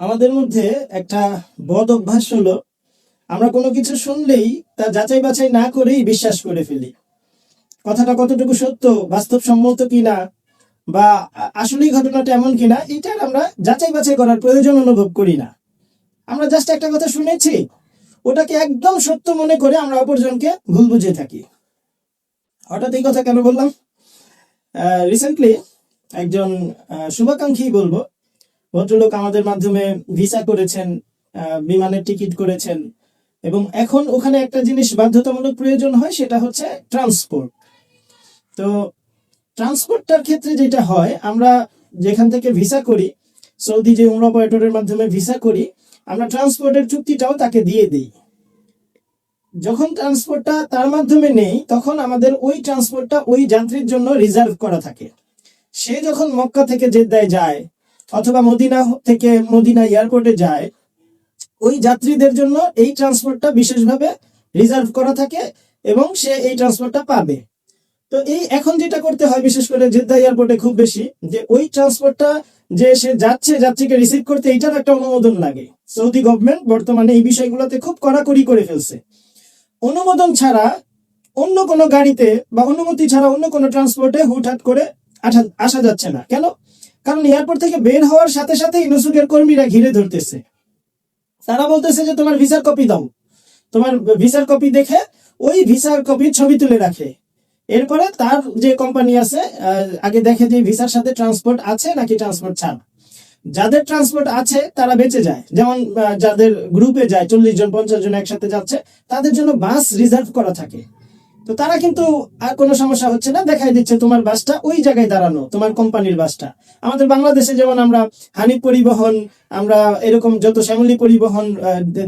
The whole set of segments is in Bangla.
আমাদের মধ্যে একটা বদ অভ্যাস হলো, আমরা কোনো কিছু শুনলেই তা যাচাই বাছাই না করেই বিশ্বাস করে ফেলি। কথাটা কতটুকু সত্য, বাস্তবসম্মত কিনা, বা আসলেই ঘটনাটা এমন কিনা, এটার আমরা যাচাই বাছাই করার প্রয়োজন অনুভব করি না। আমরা জাস্ট একটা কথা শুনেছি, ওটাকে একদম সত্য মনে করে আমরা অপরজনকে ভুল বুঝে থাকি। হঠাৎ এই কথা কেন বললাম? রিসেন্টলি একজন শুভাকাঙ্ক্ষী বলব ভদ্রলোক আমাদের মাধ্যমে ভিসা করেছেন বিমানের টিকিট করেছেন এবং এখন ওখানে একটা জিনিস বাধ্যতামূলক প্রয়োজন হয়, সেটা হচ্ছে ট্রান্সপোর্ট। তো ট্রান্সপোর্টটার ক্ষেত্রে যেটা হয়, আমরা যেখান থেকে ভিসা করি, সৌদি যে উমরা অপারেটরের মাধ্যমে ভিসা করি, আমরা ট্রান্সপোর্টের চুক্তিটাও তাকে দিয়ে দিই। যখন ট্রান্সপোর্টটা তার মাধ্যমে নেই, তখন আমাদের ওই ট্রান্সপোর্টটা ওই যাত্রীর জন্য রিজার্ভ করা থাকে। সে যখন মক্কা থেকে জেদ্দায় যায় অথবা মদিনা থেকে মদিনা এয়ারপোর্টে যায়, ওই যাত্রীদের জন্য এই ট্রান্সপোর্টটা বিশেষভাবে রিজার্ভ করা থাকে এবং সে এই ট্রান্সপোর্টটা পাবে। তো এই এখন যেটা করতে হয়, বিশেষ করে জেদ্দা এয়ারপোর্টে খুব বেশি, যে ওই ট্রান্সপোর্টটা যে সে যাচ্ছে, যাত্রীকে রিসিভ করতে, এইটার একটা অনুমোদন লাগে। সৌদি গভর্নমেন্ট বর্তমানে এই বিষয়গুলোতে খুব কড়াকড়ি করে ফেলছে। অনুমোদন ছাড়া অন্য কোনো গাড়িতে বা অনুমতি ছাড়া অন্য কোনো ট্রান্সপোর্টে হুটহাট করে আসা যাচ্ছে না। কেন? কারণ এয়ারপোর্ট থেকে বের হওয়ার সাথে সাথে ইনুসুকের কর্মীরা ঘিরে ধরতেছে। তারা বলতেছে যে, তোমার ভিসার কপি দাও। তোমার ভিসার কপি দেখে ওই ভিসার কপির ছবি তুলে রাখে। এরপরে তার যে কোম্পানি আছে আগে দেখে যে ভিসার সাথে ট্রান্সপোর্ট আছে নাকি ট্রান্সপোর্ট ছাড়া? যাদের ট্রান্সপোর্ট আছে, তারা বেঁচে যায়। যেমন যাদের গ্রুপে যায়, চল্লিশ জন, পঞ্চাশ জন একসাথে যাচ্ছে, তাদের জন্য বাস রিজার্ভ করা থাকে। তো তারা কিন্তু আর কোনো সমস্যা হচ্ছে না, দেখাই দিচ্ছে তোমার বাসটা ওই জায়গায় দাঁড়ানো, তোমার কোম্পানির বাসটা। আমাদের বাংলাদেশে যেমন আমরা হানি পরিবহন, আমরা এরকম যত শ্যামলী পরিবহন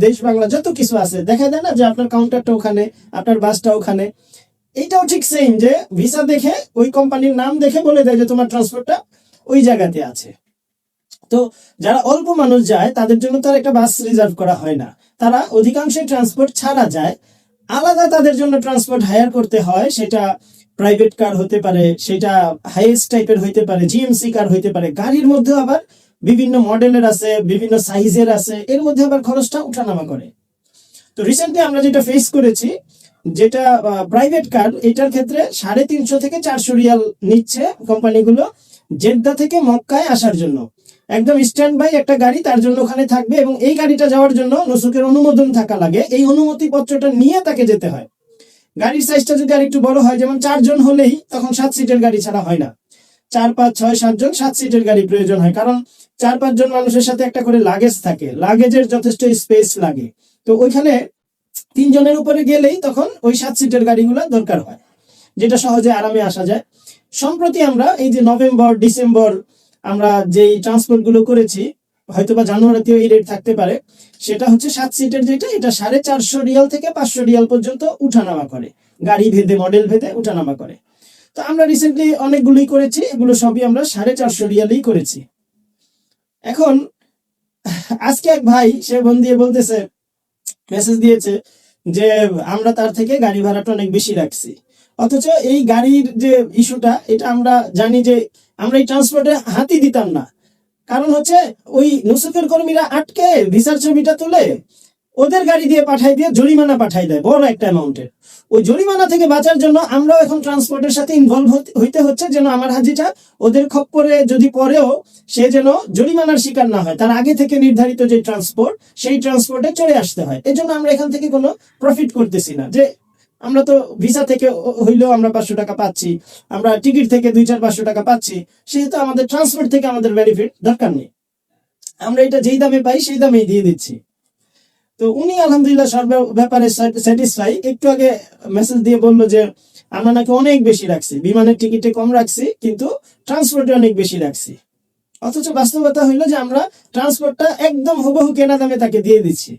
দেশ বাংলা যত কিছু আছে দেখা দেয় না যে আপনার কাউন্টারটা ওখানে, আপনার বাসটা ওখানে। এইটাও ঠিক সেম যে ভিসা দেখে, ওই কোম্পানির নাম দেখে বলে দেয় যে তোমার ট্রান্সপোর্টটা ওই জায়গাতে আছে। তো যারা অল্প মানুষ যায়, তাদের জন্য তার একটা বাস রিজার্ভ করা হয় না। তারা অধিকাংশ ট্রান্সপোর্ট ছাড়া যায়। আলাদা তাদের জন্য ট্রান্সপোর্ট হায়ার করতে হয়, সেটা প্রাইভেট কার হতে পারে, সেটা হাইয়েস্ট টাইপের হইতে পারে জিএমসি কার হইতে পারে, গাড়ির মধ্যে আবার বিভিন্ন মডেলের আছে, বিভিন্ন সাইজের আছে, এর মধ্যে আবার খরচটা উঠানামা করে। তো রিসেন্টলি আমরা যেটা ফেস করেছি, যেটা প্রাইভেট কার এটার ক্ষেত্রে সাড়ে তিনশো থেকে চারশো রিয়াল নিচ্ছে কোম্পানিগুলো জেদ্দা থেকে মক্কায় আসার জন্য। একদম স্ট্যান্ড বাই একটা গাড়ি, তার জন্য ওখানে থাকবে এবং এই গাড়িটা যাওয়ার জন্য নসুকের অনুমোদন থাকা লাগে। এই অনুমতি পত্রটা নিয়ে তাকে যেতে হয়। গাড়ির সাইজটা যদি আর একটু বড় হয়, যেমন চারজন হলেই তখন সাত সিটের গাড়ি ছাড়া হয় না। চার, পাঁচ, ছয় সাতজন সাত সিটের গাড়ি প্রয়োজন হয়। কারণ চার পাঁচজন মানুষের সাথে একটা করে লাগেজ থাকে। লাগেজের যথেষ্ট স্পেস লাগে। তো ওইখানে তিনজনের উপরে গেলেই তখন ওই সাত সিটের গাড়িগুলো দরকার হয়, যেটা সহজে আরামে আসা যায়। সম্প্রতি আমরা এই যে নভেম্বর, ডিসেম্বর আমরা যেই ট্রান্সপোর্টগুলো করেছি, হয়তোবা জানুয়ারিতেও এই রেট থাকতে পারে, সেটা হচ্ছে সাত সিটের যেটা, এটা সাড়ে চারশো রিয়াল থেকে পাঁচশো রিয়াল পর্যন্ত উঠানামা করে। গাড়ি ভেদে মডেল ভেদে উঠানামা করে। তো আমরা রিসেন্টলি অনেকগুলোই করেছি, এগুলো সবই আমরা সাড়ে চারশো রিয়ালেই করেছি। এখন, আজকে এক ভাই, সে বোন দিয়ে বলতেছে মেসেজ দিয়েছে যে আমরা তার থেকে গাড়ি ভাড়াটা অনেক বেশি রাখছি। অথচ এই গাড়ির যে ইস্যুটা, এটা আমরা জানি যে আমরা এই ট্রান্সপোর্টে হাতি দিতাম না। কারণ হচ্ছে ওই নুসুকের কর্মীরা আটকে ভিসার ছবিটা তুলে ওদের গাড়ি দিয়ে পাঠাই দিয়ে জরিমানা পাঠাই দেয়, বড় একটা অ্যামাউন্টের। ওই জরিমানা থেকে বাঁচার জন্য আমরাও এখন ট্রান্সপোর্টের সাথে ইনভলভ হইতে হচ্ছে যেন আমার হাজিটা ওদের খপ্পরে যদি পরেও সে যেন জরিমানার শিকার না হয়। তার আগে থেকে নির্ধারিত যে ট্রান্সপোর্ট, সেই ট্রান্সপোর্টে চলে আসতে হয়। এজন্য আমরা এখান থেকে কোনো প্রফিট করতেছি না যে আমরা তো ভিসা থেকে হইলেও আমরা পাঁচশো টাকা পাচ্ছি। আমরা টিকিট থেকে দুই চার পাঁচশো টাকা পাচ্ছি। সেহেতু আমাদের ট্রান্সপোর্ট থেকে আমাদের বেনিফিট দরকার নেই। আমরা এটা যেই দামে পাই, সেই দামেই দিয়ে দিচ্ছি। তো উনি আলহামদুলিল্লাহ সব ব্যাপারে স্যাটিসফাই একটু আগে মেসেজ দিয়ে বলল যে, আমরা নাকি অনেক বেশি রাখছি। বিমানের টিকিটে কম রাখছি, কিন্তু ট্রান্সপোর্টে অনেক বেশি রাখছি। অথচ বাস্তবতা হইল যে আমরা ট্রান্সপোর্টটা একদম হুবহু কেনা দামে তাকে দিয়ে দিচ্ছি।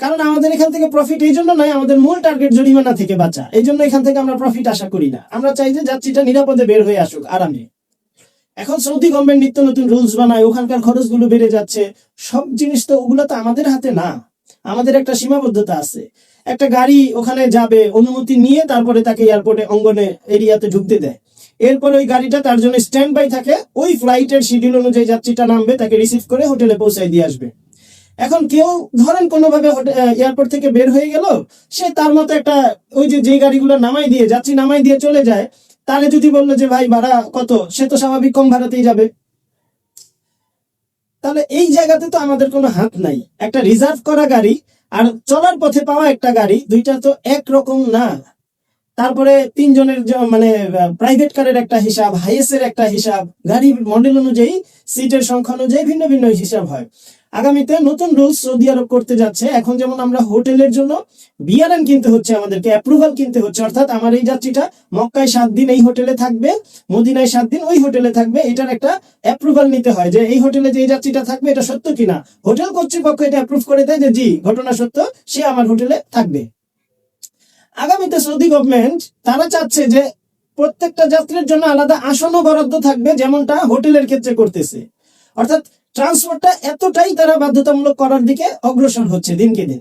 কারণ আমাদের এখান থেকে প্রফিট এই জন্য নয়, আমাদের মূল টার্গেট জরিমানা থেকে বাঁচা। এই জন্য এখান থেকে আমরা প্রফিট আশা করি না। আমরা চাই যে যাত্রীটা নিরাপদে বের হয়ে আসুক, আরামে। এখন সৌদি গভর্নমেন্ট নিত্য নতুন রুলস বানায়, ওখানকার খরচগুলো বেড়ে যাচ্ছে। সব জিনিস তো ওগুলো তো আমাদের হাতে না। আমাদের একটা সীমাবদ্ধতা আছে। একটা গাড়ি ওখানে যাবে, অনুমতি নিয়ে তারপরে তাকে এয়ারপোর্টে অঙ্গনে এরিয়াতে ঢুকতে দেয়। এরপর ওই গাড়িটা তার জন্য স্ট্যান্ড বাই থাকে, ওই ফ্লাইটের শিডিউল অনুযায়ী যাত্রীটা নামবে, তাকে রিসিভ করে হোটেলে পৌঁছায় দিয়ে আসবে। এখন কেউ ধরেন কোনোভাবে এয়ারপোর্ট থেকে বের হয়ে গেল, সে তার মতো একটা ওই যে যে গাড়িগুলো নামাই দিয়ে, যাত্রী নামাই দিয়ে চলে যায় তাহলে যদি বলল যে, ভাই, ভাড়া কত? সে তো স্বাভাবিক কম ভাড়াতেই যাবে। তাহলে এই জায়গাতে তো আমাদের কোনো হাত নাই। একটা রিজার্ভ করা গাড়ি আর চলার পথে পাওয়া একটা গাড়ি, দুইটা তো একরকম না। তারপরে তিনজনের মানে প্রাইভেট কারের একটা হিসাব হাইয়েস্টের একটা হিসাব, গাড়ির মডেল অনুযায়ী সিটের সংখ্যা অনুযায়ী ভিন্ন ভিন্ন হিসাব হয়। আগামীতে নতুন রুলস সৌদি আরব করতে যাচ্ছে। এখন যেমন আমরা হোটেলের জন্য বিআরএন কিনতে হচ্ছে, আমাদেরকে অ্যাপ্রুভাল কিনতে হচ্ছে। অর্থাৎ আমার এই যাত্রীটা মক্কায় সাত দিন এই হোটেলে থাকবে, মদিনায় সাত দিন ওই হোটেলে থাকবে। এটার একটা অ্যাপ্রুভাল নিতে হয় যে এই হোটেলে যে যাত্রীটা থাকবে, এটা সত্য কিনা? হোটেল কর্তৃপক্ষ এটা অ্যাপ্রুভ করে দেয় যে, জি, ঘটনা সত্য, সে আমার হোটেলে থাকবে। আগামীতে সৌদি গভর্নমেন্ট তারা চাচ্ছে যে প্রত্যেকটা যাত্রীর জন্য আলাদা আসনও বরাদ্দ থাকবে, যেমনটা হোটেলের ক্ষেত্রে করতেছে। অর্থাৎ ট্রান্সপোর্টটা এতটাই তারা বাধ্যতামূলক করার দিকে অগ্রসর হচ্ছে দিনকে দিন।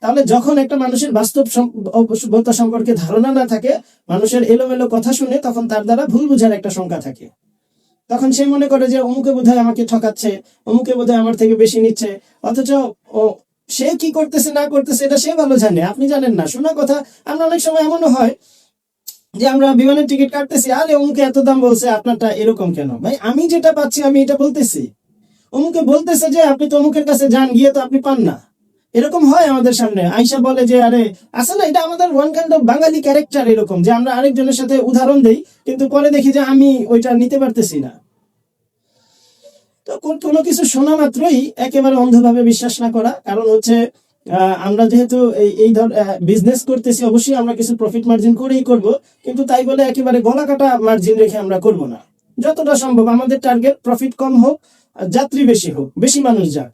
তাহলে যখন একটা মানুষের বাস্তব সম- সম্পর্কে ধারণা না থাকে, মানুষের এলোমেলো কথা শুনে তখন তার দ্বারা ভুল বোঝার একটা শঙ্কা থাকে। তখন সে মনে করে যে, অমুকে বোধহয় আমাকে ঠকাচ্ছে, অমুকে বোধহয় আমার থেকে বেশি নিচ্ছে, অথচ ও, সে কি করতেছে, না করতেছে, এটা সে ভালো জানে। আপনি জানেন না। শোনা কথা, আমরা অনেক সময় এমনও হয় যে আমরা বিমানের টিকিট কাটতেছি, আরে, অমুকে এত দাম বলছে, আপনারটা এরকম কেন? ভাই, আমি যেটা পাচ্ছি, আমি এটা বলতেছি। অমুকে বলতেছে যে, আপনি তো অমুকের কাছে যান, গিয়ে তো আপনি পান না। এরকম হয় আমাদের সামনে। আইসা বলে যে, আরে আসলে এটা আমাদের one kind of Bangali character এরকম, যে আমরা আরেকজনের সাথে উদাহরণ দেই, কিন্তু পরে দেখি যে, আমি ওইটা নিতে পারতেছি না। তো কোনো কিছু শোনা মাত্রই একেবারে অন্ধভাবে বিশ্বাস না করা, কারণ হচ্ছে আমরা যেহেতু এই ধর বিজনেস করতেছি, অবশ্যই আমরা কিছু প্রফিট মার্জিন করেই করব, কিন্তু তাই বলে একেবারে গলা কাটা মার্জিন রেখে আমরা করব না। যতটা সম্ভব আমাদের টার্গেট প্রফিট কম হোক যাত্রী বেশি হোক, বেশি মানুষ যাক।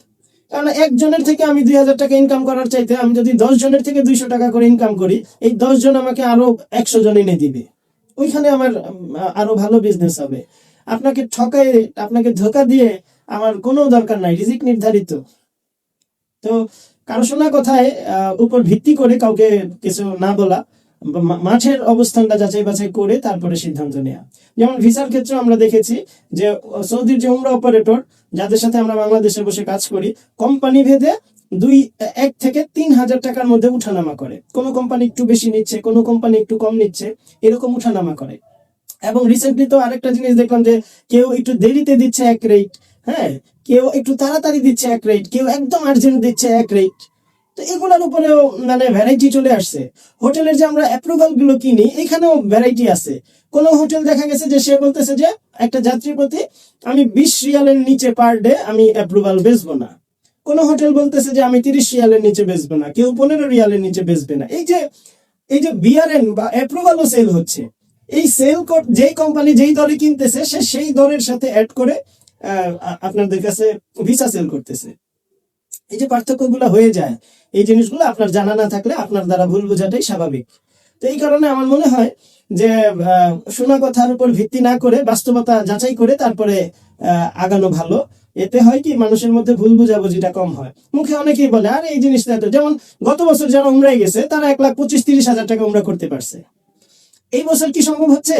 কারণ একজনের থেকে আমি দুই হাজার টাকা ইনকাম করার চাইতে আমি যদি দশ জনের থেকে দুইশো টাকা করে ইনকাম করি, এই দশ জন আমাকে আরও একশো জন এনে দিবে। ওইখানে আমার আরও ভালো বিজনেস হবে। আপনাকে ঠকায়, আপনাকে ধোকা দিয়ে আমার কোনো দরকার নাই, রিজিক নির্ধারিত। তো কারও শোনা কথায় উপর ভিত্তি করে কাউকে কিছু না বলা মাঠের অবস্থানটা যাচাই বাছাই করে তারপরে সিদ্ধান্ত নেওয়া যেমন ভিসার ক্ষেত্রে আমরা দেখেছি যে, সৌদির যে উমরা অপারেটর যাদের সাথে আমরা বাংলাদেশে বসে কাজ করি কোম্পানি ভেদে দুই, এক থেকে তিন হাজার টাকার মধ্যে উঠানামা করে। কোনো কোম্পানি একটু বেশি নিচ্ছে, কোনো কোম্পানি একটু কম নিচ্ছে, এরকম উঠানামা করে। এবং রিসেন্টলি তো আরেকটা জিনিস দেখলাম যে, কেউ একটু দেরিতে দিচ্ছে এক রেট হ্যাঁ কেউ একটু তাড়াতাড়ি দিচ্ছে এক রেট কেউ একদম আর্জেন্ট দিচ্ছে এক রেট তো এগুলোর উপরেও মানে ভ্যারাইটি চলে আসছে। হোটেলের যে আমরা অ্যাপ্রুভালগুলো কিনি, এখানেও ভ্যারাইটি আছে। কোন হোটেল দেখা গেছে যে সে বলতেছে যে, একটা যাত্রী প্রতি আমি বিশ রিয়ালের নিচে পার ডে আমি অ্যাপ্রুভাল বেচবো না। কোন হোটেল বলতেছে যে, আমি তিরিশ রিয়ালের নিচে বেচবো না, কেউ পনেরো রিয়ালের নিচে বেচবে না। এই যে এই যে বিআরএন বা অ্যাপ্রুভালও সেল হচ্ছে। এই সেল কোড যেই কোম্পানি যেই দরে কিনতেছে, সে সেই দরের সাথে অ্যাড করে আপনাদের কাছে ভিসা সেল করতেছে। এই যে পার্থক্যগুলো হয়ে যায়, এই জিনিসগুলো আপনার জানা না থাকলে আপনার দ্বারা ভুল বোঝাটাই স্বাভাবিক। তো এই কারণে আমার মনে হয় যে শোনা কথার উপর ভিত্তি না করে, বাস্তবতা যাচাই করে তারপরে আগানো ভালো। এতে হয় কি, মানুষের মধ্যে ভুল বোঝাবুঝিটা কম হয়। মুখে অনেকেই বলে, আর, এই জিনিসটা যেমন গত বছর যারা উমরাই গেছে, তারা এক লাখ পঁচিশ তিরিশ হাজার টাকা উমরা করতে পারছে। এই বছর কি সম্ভব হচ্ছে?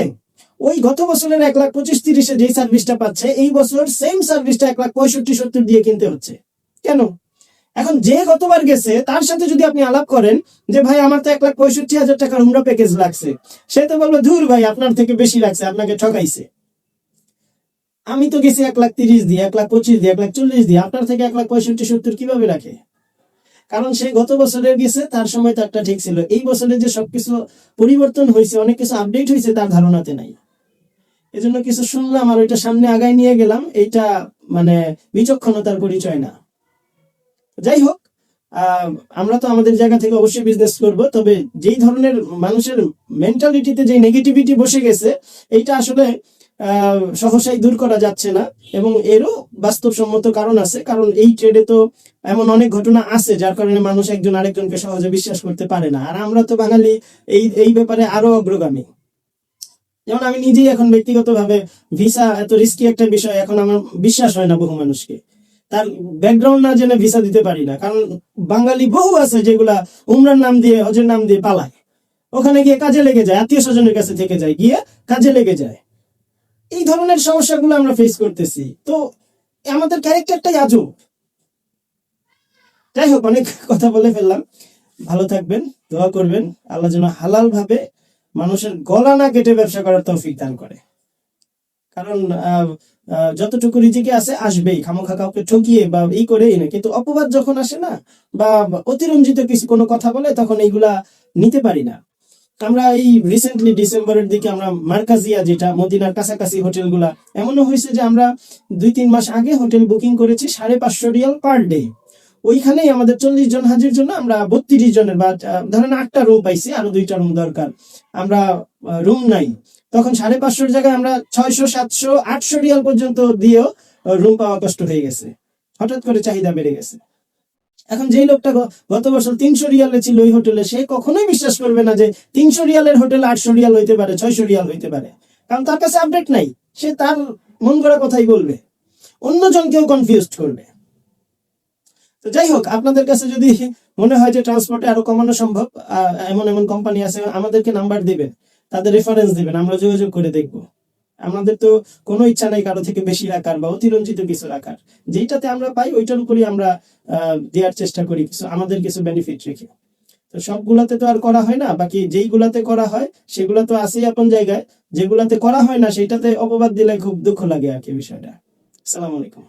ওই গত বছরের এক লাখ পঁচিশ তিরিশে যে সার্ভিসটা পাচ্ছে, এই বছর সেম সার্ভিসটা এক লাখ পঁয়ষট্টি, সত্তর দিয়ে কিনতে হচ্ছে। কেন? এখন যে গতবার গেছে, তার সাথে যদি আপনি আলাপ করেন যে, ভাই, আমার তো এক লাখ পঁয়ষট্টি হাজার টাকার উমরা প্যাকেজ লাগছে। সে তো বলবে, ধুর ভাই, আপনার থেকে বেশি লাগছে, আপনাকে ঠকাইছে। আমি তো গেছি এক লাখ তিরিশ দিয়ে, এক লাখ পঁচিশ দিয়ে, এক লাখ চল্লিশ দিয়ে, আপনার থেকে এক লাখ পঁয়ষট্টি, সত্তর কীভাবে রাখে? কারণ সে গত বছরের গেছে, তার সময় তারটা ঠিক ছিল। এই বছরে যে সবকিছু পরিবর্তন হয়েছে, অনেক কিছু আপডেট হয়েছে, তার ধারণাতে নাই। এজন্য কিছু শুনলাম আর ওইটা সামনে আগায় নিয়ে গেলাম। এইটা মানে বিচক্ষণতার পরিচয় না। যাই হোক আমরা তো আমাদের জায়গা থেকে অবশ্যই বিজনেস করব, তবে যেই ধরনের মানুষের মেন্টালিটিতে যে নেগেটিভিটি বসে গেছে, এইটা আসলে সহসাই দূর করা যাচ্ছে না। এবং এরও বাস্তবসম্মত কারণ আছে, কারণ এই ট্রেডে তো এমন অনেক ঘটনা আছে, যার কারণে মানুষ একজন আরেকজনকে সহজে বিশ্বাস করতে পারে না। আর আমরা তো বাঙালি, এই এই ব্যাপারে আরও অগ্রগামী। যেমন আমি নিজেই এখন ব্যক্তিগতভাবে ভিসা এত রিস্কি একটা বিষয় এখন আমার বিশ্বাস হয় না বহু মানুষকে। তার ব্যাকগ্রাউন্ড না জেনে ভিসা দিতে পারি না, কারণ বাঙালি বহু আছে যেগুলা উমরার নাম দিয়ে, হজের নাম দিয়ে পালায়। ওখানে গিয়ে কাজে লেগে যায়, আত্মীয় স্বজনের কাছে থেকে যায়, গিয়ে কাজে লেগে যায়। এই ধরনের সমস্যাগুলো আমরা ফেস করতেছি। তো আমাদের ক্যারেক্টারটাই আজব। যাই হোক, অনেক কথা বলে ফেললাম। ভালো থাকবেন, দোয়া করবেন। আল্লাহ যেন হালাল ভাবে মানুষের গলা না কেটে ব্যবসা করার তৌফিক দান করে। কারণ যতটুকু রিজিকে আছে, আসবেই। খামোখা কাউকে ঠকিয়ে বা করে এই না। কিন্তু অপবাদ যখন আসে না, বা অতিরঞ্জিত কিছু কোনো কথা বলে, তখন এইগুলা নিতে পারি না। আমরা এই রিসেন্টলি ডিসেম্বরের দিকে আমরা মার্কাজিয়া যেটা, মদিনার কাছাকাছি হোটেলগুলা, এমনও হয়েছে যে আমরা দুই তিন মাস আগে হোটেল বুকিং করেছি সাড়ে পাঁচশো রিয়াল পার ডে। ওইখানেই আমাদের চল্লিশ জন হাজির জন্য আমরা বত্রিশ জনের বা ধরেন আটটা রুম পাইছি, আরও দুইটা রুম দরকার। আমরা রুম নাই। তখন সাড়ে পাঁচশোর জায়গায় আমরা ছয়শো, সাতশো, আটশো রিয়াল পর্যন্ত দিয়েও রুম পাওয়া কষ্ট হয়ে গেছে। হঠাৎ করে চাহিদা বেড়ে গেছে। এখন যেই লোকটা গত বছর তিনশো রিয়ালে ছিল ওই হোটেলে, সে কখনোই বিশ্বাস করবে না যে তিনশো রিয়ালের হোটেল আটশো রিয়াল হইতে পারে, ছয়শো রিয়াল হইতে পারে। কারণ তার কাছে আপডেট নাই। সে তার মন গড়া কথাই বলবে। অন্যজন অন্যজনকেও কনফিউজ করবে। তো যাই হোক, আপনাদের কাছে যদি মনে হয় যে ট্রান্সপোর্টে আরও কমানো সম্ভব এমন এমন কোম্পানি আছে, আমাদেরকে নাম্বার দিবেন, তাদের রেফারেন্স দিবেন, আমরা যোগাযোগ করে দেখব। আমাদের তো কোনো ইচ্ছা নাই কারও থেকে বেশি রাখার বা অতিরঞ্জিত কিছু রাখার। যেইটাতে আমরা পাই, ওইটার উপরই আমরা দেওয়ার চেষ্টা করি, কিছু আমাদের কিছু বেনিফিট রেখে। তো সবগুলাতে তো আর করা হয় না, বাকি যেইগুলাতে করা হয়, সেগুলা তো আছেই আপন জায়গায়। যেগুলাতে করা হয় না সেটাতে অপবাদ দিলে খুব দুঃখ লাগে আর কি বিষয়টা। আসসালামু আলাইকুম।